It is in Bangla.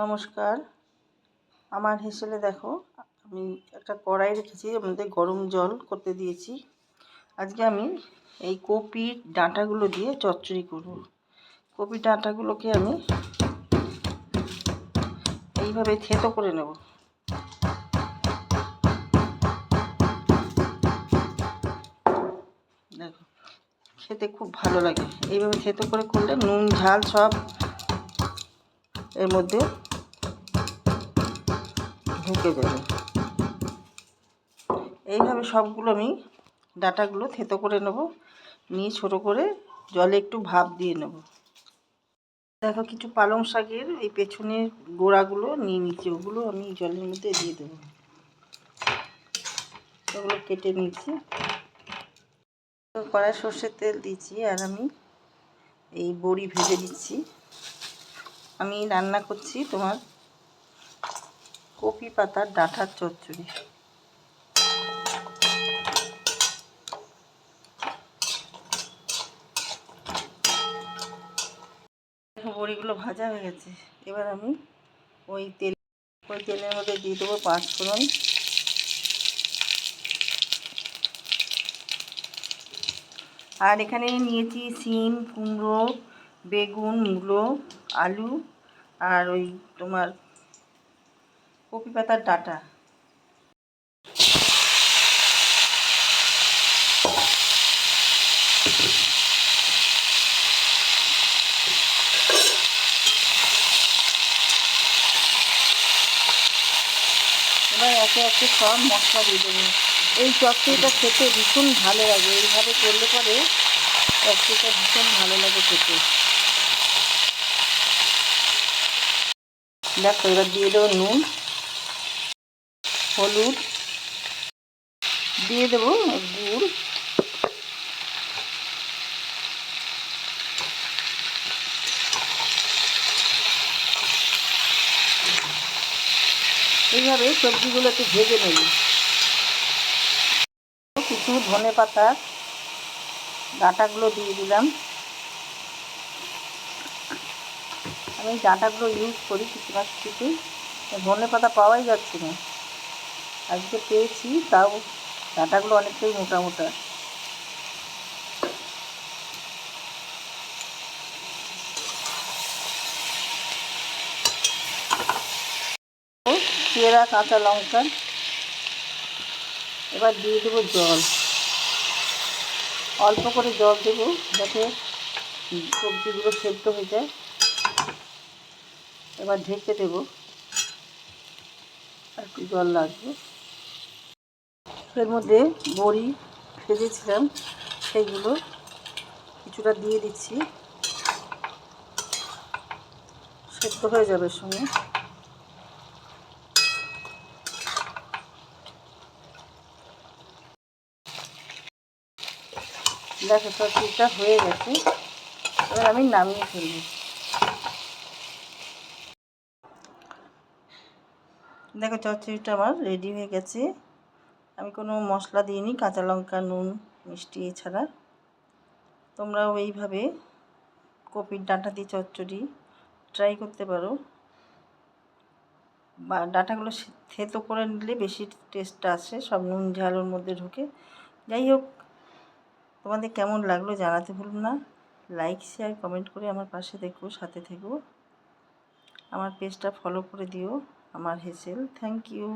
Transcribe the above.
নমস্কার। আমার হেসেলে দেখো, আমি একটা কড়াই রেখেছি মধ্যে গরম জল করতে দিয়েছি। আজকে আমি এই কপির ডাঁটাগুলো দিয়ে চচ্চড়ি করব। কপির ডাঁটাগুলোকে আমি এইভাবে থেতো করে নেব। দেখো, খেতে খুব ভালো লাগে। এইভাবে থেতো করে করলে নুন, ঝাল সব এর মধ্যে ঢুকে যাবে এইভাবে সবগুলো আমি ডাটাগুলো থেতো করে নেব, নিয়ে ছোট করে জলে একটু ভাপ দিয়ে নেব। দেখো কিছু পালং শাকের এই পেছনের গোড়াগুলো, নিয়ে নিচ্ছি ওগুলো আমি জলের মধ্যে দিয়ে দেবো। ওগুলো কেটে নিচ্ছি। কড়াই সর্ষের তেল দিচ্ছি আর আমি এই বড়ি ভেজে দিচ্ছি আমি রান্না করছি তোমার কপি পাতার ডাঁটার চচ্চড়ি। বড়িগুলো ভাজা হয়ে গেছে। এবার আমি ওই তেল, ওই তেলের মধ্যে দিয়ে দেবো পাঁচফোড়ন আর এখানে নিয়েছি সিম, কুমড়ো, বেগুন, মূলো, আলু, আর ওই তোমার কপি পাতার ডাটা। এবার একে একে সব মশলা দিয়ে দেবো। এই চচ্চড়িটা খেতে ভীষণ ভালো লাগে। এইভাবে করলে পরে চচ্চড়িটা ভীষণ ভালো লাগে খেতে। দেখো, এবার দিয়ে দেবো নুন। হলুদ দিয়ে দেবো গুড়। এইভাবে সবজিগুলোকে ভেজে নেব। কিছু ধনে পাতা, ডাঁটাগুলো দিয়ে দিলাম। আমি ডাঁটাগুলো ইউজ করি কিছু না কিছু ধনে পাতা পাওয়াই যাচ্ছে না। আজকে পেয়েছি, তাও ডাঁটাগুলো অনেকটাই মোটা মোটা। পেঁড়া কাঁচা লঙ্কা। এবার দিয়ে দেবো জল। অল্প করে জল দেবো যাতে সবজিগুলো সেদ্ধ হয়ে যায়। এবার ঢেকে দেবো। আর একটু জল লাগবে। এর মধ্যে বড়ি ভেজেছিলাম, সেইগুলো কিছুটা দিয়ে দিচ্ছি। সেদ্ধ হয়ে যাবে সঙ্গে। দেখো তরকারিটা হয়ে গেছে। এবার আমি নামিয়ে ফেলব। দেখো চচ্চড়িটা আমার রেডি হয়ে গেছে। আমি কোনো মশলা দিইনি, কাঁচা লঙ্কা, নুন, মিষ্টি এছাড়া। তোমরাও এইভাবে কপির ডাঁটা দিয়ে চচ্চড়ি ট্রাই করতে পারো। বা ডাঁটাগুলো থেতো করে নিলে বেশি টেস্টটা আসে, সব নুন ঝালের মধ্যে ঢুকে। যাই হোক, তোমাদের কেমন লাগল জানাতে ভুলুন না। লাইক শেয়ার কমেন্ট করে আমার পাশে দেখো সাথে থেকো। আমার পেজটা ফলো করে দিও, আমার হেসেল থ্যাংক ইউ